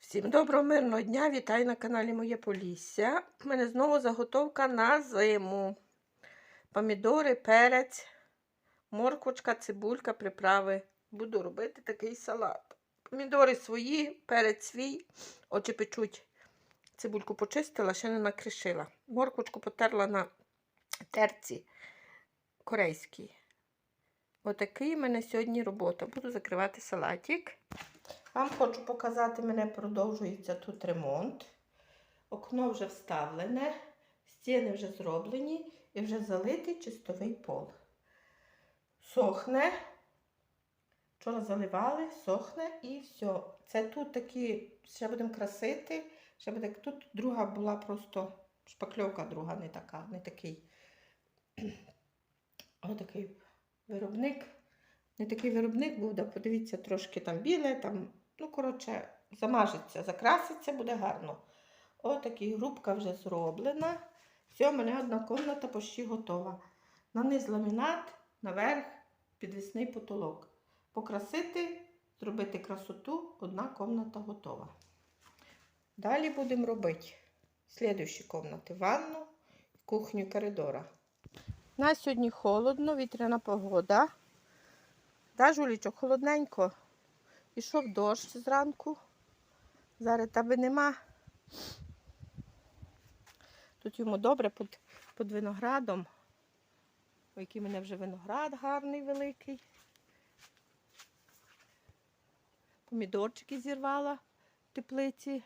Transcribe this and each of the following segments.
Всім доброго мирного дня! Вітаю на каналі Моє Полісся. У мене знову заготовка на зиму. Помідори, перець, морквочка, цибулька, приправи. Буду робити такий салат. Помідори свої, перець свій. Очі печуть. Цибульку почистила, ще не накришила. Морквочку потерла на терці корейській. Отакий у мене сьогодні робота. Буду закривати салатик. Вам хочу показати, мене продовжується тут ремонт. Окно вже вставлене, стіни вже зроблені і вже залитий чистовий пол. Сохне. Вчора заливали, сохне і все. Це тут такі, ще будемо красити. Ще буде, тут друга була просто шпакльовка друга, не така, не такий. Отакий виробник. Не такий виробник був, да, подивіться, трошки там біле, там, ну, коротше, замажеться, закраситься, буде гарно. Отакий грубка вже зроблена. Все, у мене одна кімната почти готова. На низ ламінат, наверх підвісний потолок. Покрасити, зробити красоту, одна кімната готова. Далі будемо робити слідуючі кімнати. Ванну, кухню коридора. У нас сьогодні холодно, вітряна погода. Да, Жулічок, холодненько. Ішов дощ зранку. Зараз тебе нема. Тут йому добре під, під виноградом. Ой, який мене вже виноград гарний, великий. Помідорчики зірвала в теплиці.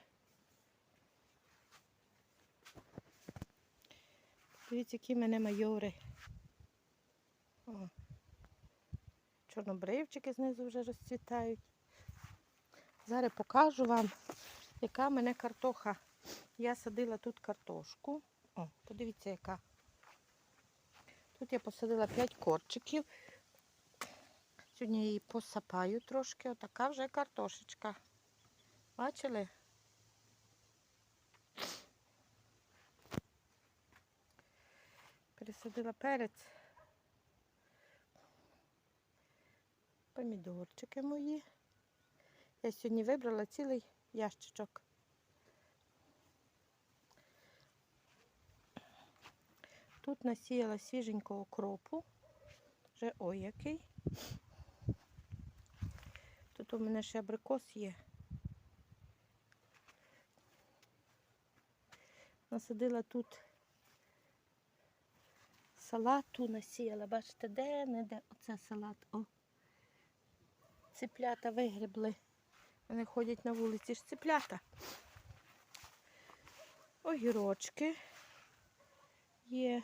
Дивіться, які мене майори. О. Чорнобривчики знизу вже розцвітають. Зараз покажу вам, яка в мене картоха. Я садила тут картошку. О, подивіться, яка. Тут я посадила 5 корчиків. Сьогодні її посапаю трошки. Отака вже картошечка. Бачили? Пересадила перець. Помідорчики мої. Я сьогодні вибрала цілий ящичок. Тут насіяла свіженького кропу. Вже ой який. Тут у мене ще абрикос є. Насадила тут салату насіяла. Бачите, де не де оце салат. О. Цеплята вигрібли. Вони ходять на вулиці ж цеплята. Огірочки є.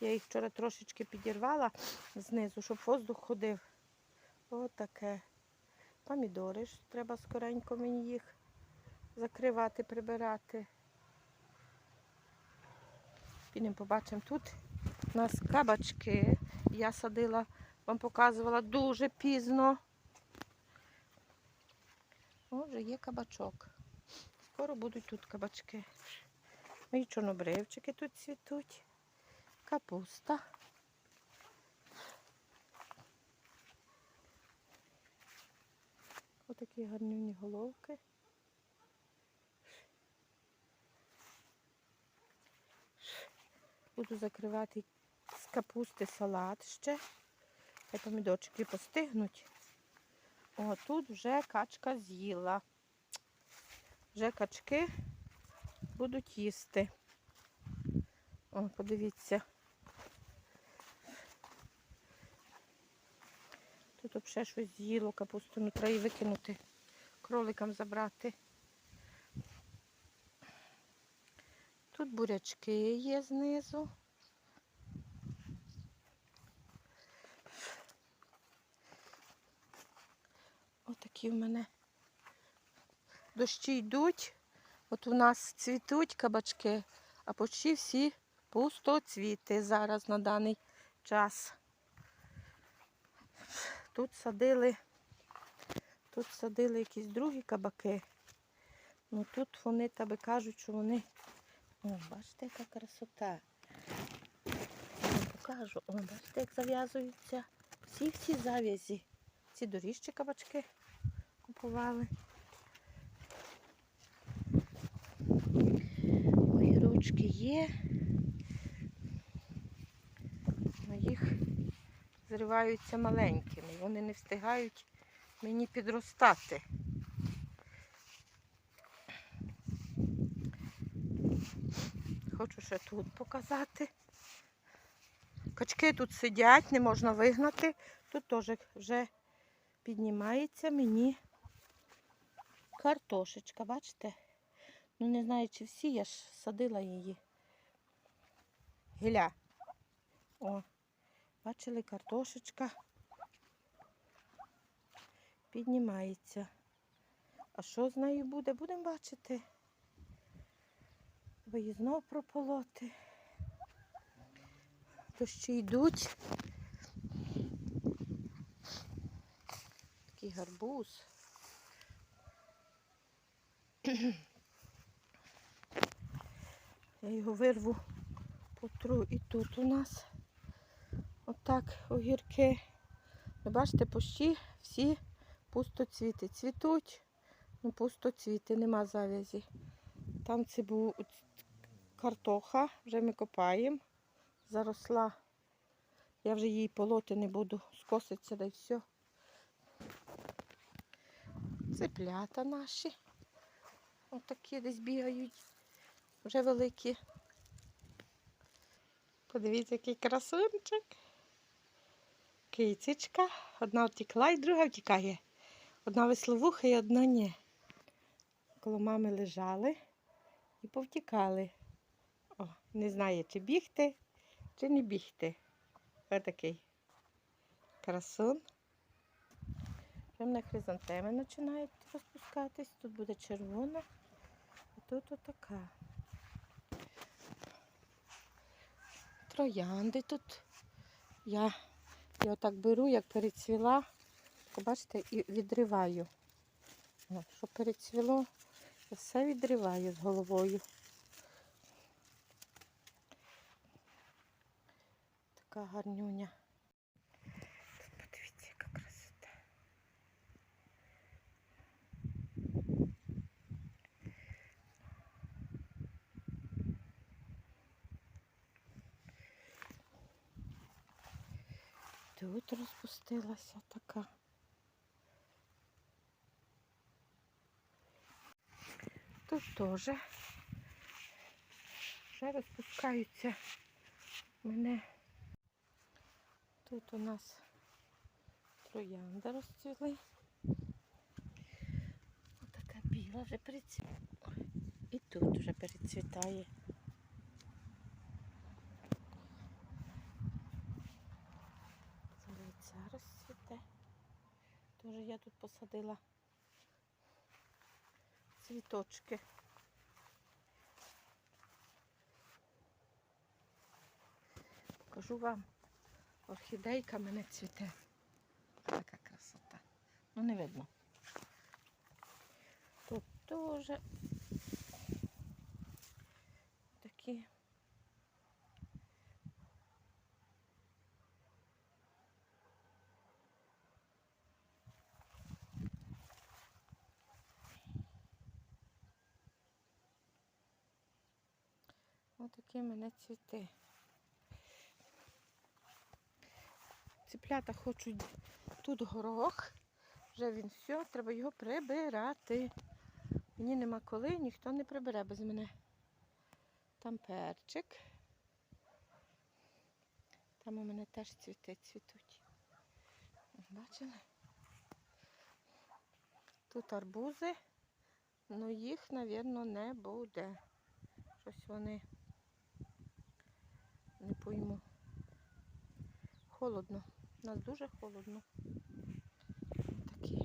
Я їх вчора трошечки підірвала знизу, щоб воздух ходив. Отаке. Помідори ж треба скоренько мені їх закривати, прибирати. Підемо побачимо тут. У нас кабачки. Я садила, вам показувала дуже пізно. О, вже є кабачок. Скоро будуть тут кабачки. Мої чорнобривчики тут цвітуть. Капуста. Отакі гарнівні головки. Буду закривати капусти салат ще. Хай помідорчики постигнуть. О, тут вже качка з'їла. Вже качки будуть їсти. О, подивіться. Тут взагалі щось з'їло капусту, ну треба її викинути, кроликам забрати. Тут бурячки є знизу. Отакі в мене дощі йдуть. От у нас цвітуть кабачки, а почти всі пустоцвіти зараз на даний час. Тут садили, тут садили якісь другі кабаки. Ну тут вони тебе кажуть, що вони... О, бачите, яка красота. Я покажу. О, бачите, як зав'язуються всі всі зав'язі. Ці доріжчі кабачки купували. Огірочки є. але їх зриваються маленькими. Вони не встигають мені підростати. Хочу ще тут показати. Качки тут сидять, не можна вигнати. Тут теж вже піднімається мені картошечка, бачите? Ну не знаю, чи всі, я ж садила її. Гіля. О, бачили, картошечка піднімається. А що з нею буде? Будемо бачити. Бо її знов прополоти. Дощі йдуть. Такий гарбуз. Я його вирву, потру і тут у нас. Отак огірки. Ви бачите, пущі всі пустоцвіти. Цвітуть, ну пустоцвіти, нема завязі. Там це був картоха, вже ми копаємо. Заросла. Я вже її полоти не буду, скоситься да й все. Цеплята наші. Отакі десь бігають. Вже великі. Подивіться, який красунчик. Кицечка. Одна втекла і друга втікає. Одна весловуха і одна ні. Коло мами лежали і повтікали. О, не знає, чи бігти, чи не бігти. Ось такий красун. Вже хризантеми починають розпускатись. Тут буде червона, а тут отака. Троянди тут. Я його так беру, як перецвіла, бачите, і відриваю. О, Щоб перецвіло, я все відриваю з головою. Така гарнюня. Тут розпустилася така. Тут теж вже розпускаються мене. Тут у нас троянда розцвіли. Отака біла вже перецвітає. І тут вже перецвітає. Теж я тут посадила цвіточки. Покажу вам. Орхідейка мене цвіте. Така красота. Ну не видно. Тут теж такі. Отакі в мене цвіти. Ціплята хочуть тут горох. Вже він все, треба його прибирати. Мені нема коли, ніхто не прибере без мене. Там перчик. Там у мене теж цвіти цвітуть. Бачили? Тут арбузи, але їх, мабуть, не буде. Щось вони не пойму. Холодно. У нас дуже холодно. Такі.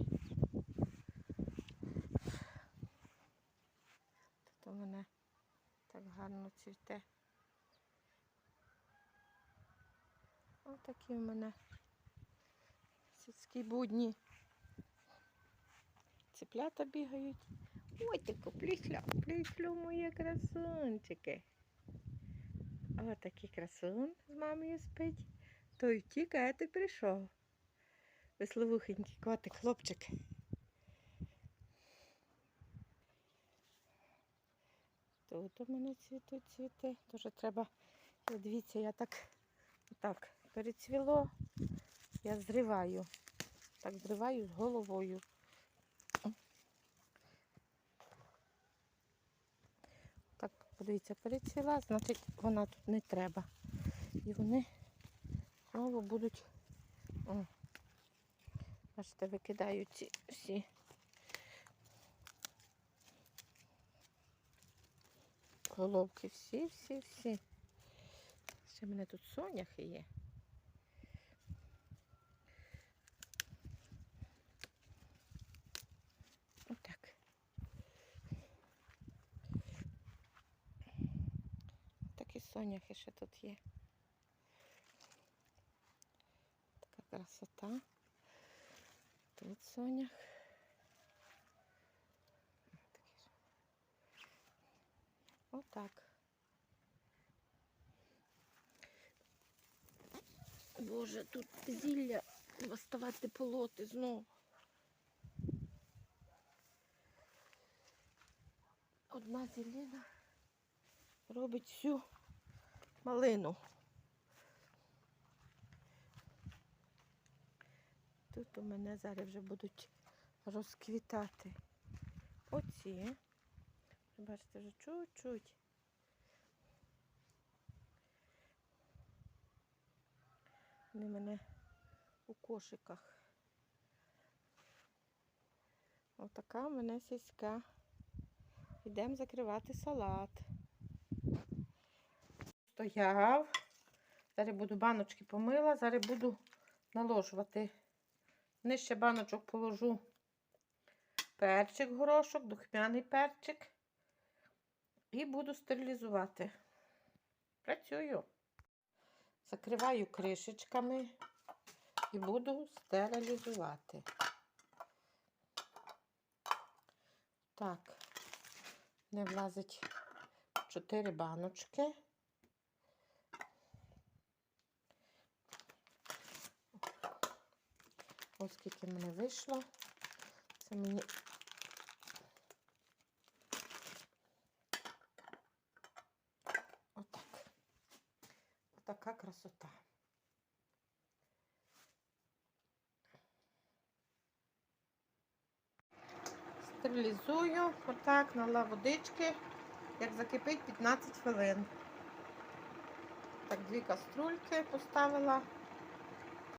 Тут у мене так гарно цвіте. Ось такі в мене сільські будні. Цеплята бігають. Ой, таку плюсля, плюслю мої красунчики. Ось такий красун з мамою спить. Той втік, а ти прийшов. Весловухенький котик, хлопчик. Тут у мене цвітуть цвіти. Дуже треба. Дивіться, я так, так перецвіло. Я зриваю. Так зриваю з головою. Так, подивіться, перецвіла, значить вона тут не треба. І вони знову будуть. О, бачите, викидають ці всі. Головки всі, всі, всі. Ще в мене тут соняхи є. Отак. Такі соняхи ще тут є. Така красота. Тут сонях. Отак. Боже, тут зілля доставати полоти знову. Одна зіліна робить всю малину. Тут у мене зараз вже будуть розквітати оці. Бачите, вже чуть-чуть. Вони мене у кошиках. Отака в мене сільська. Йдемо закривати салат. Стояв. Зараз буду баночки помила, зараз буду наложувати. Нижче баночок положу перчик, горошок, духмяний перчик. І буду стерилізувати. Працюю. Закриваю кришечками і буду стерилізувати. Так, не влазить 4 баночки. Ось скільки мене вийшло. Це мені отак. Отака красота. Стерилізую, отак, налила водички, як закипить 15 хвилин. Так, дві каструльки поставила.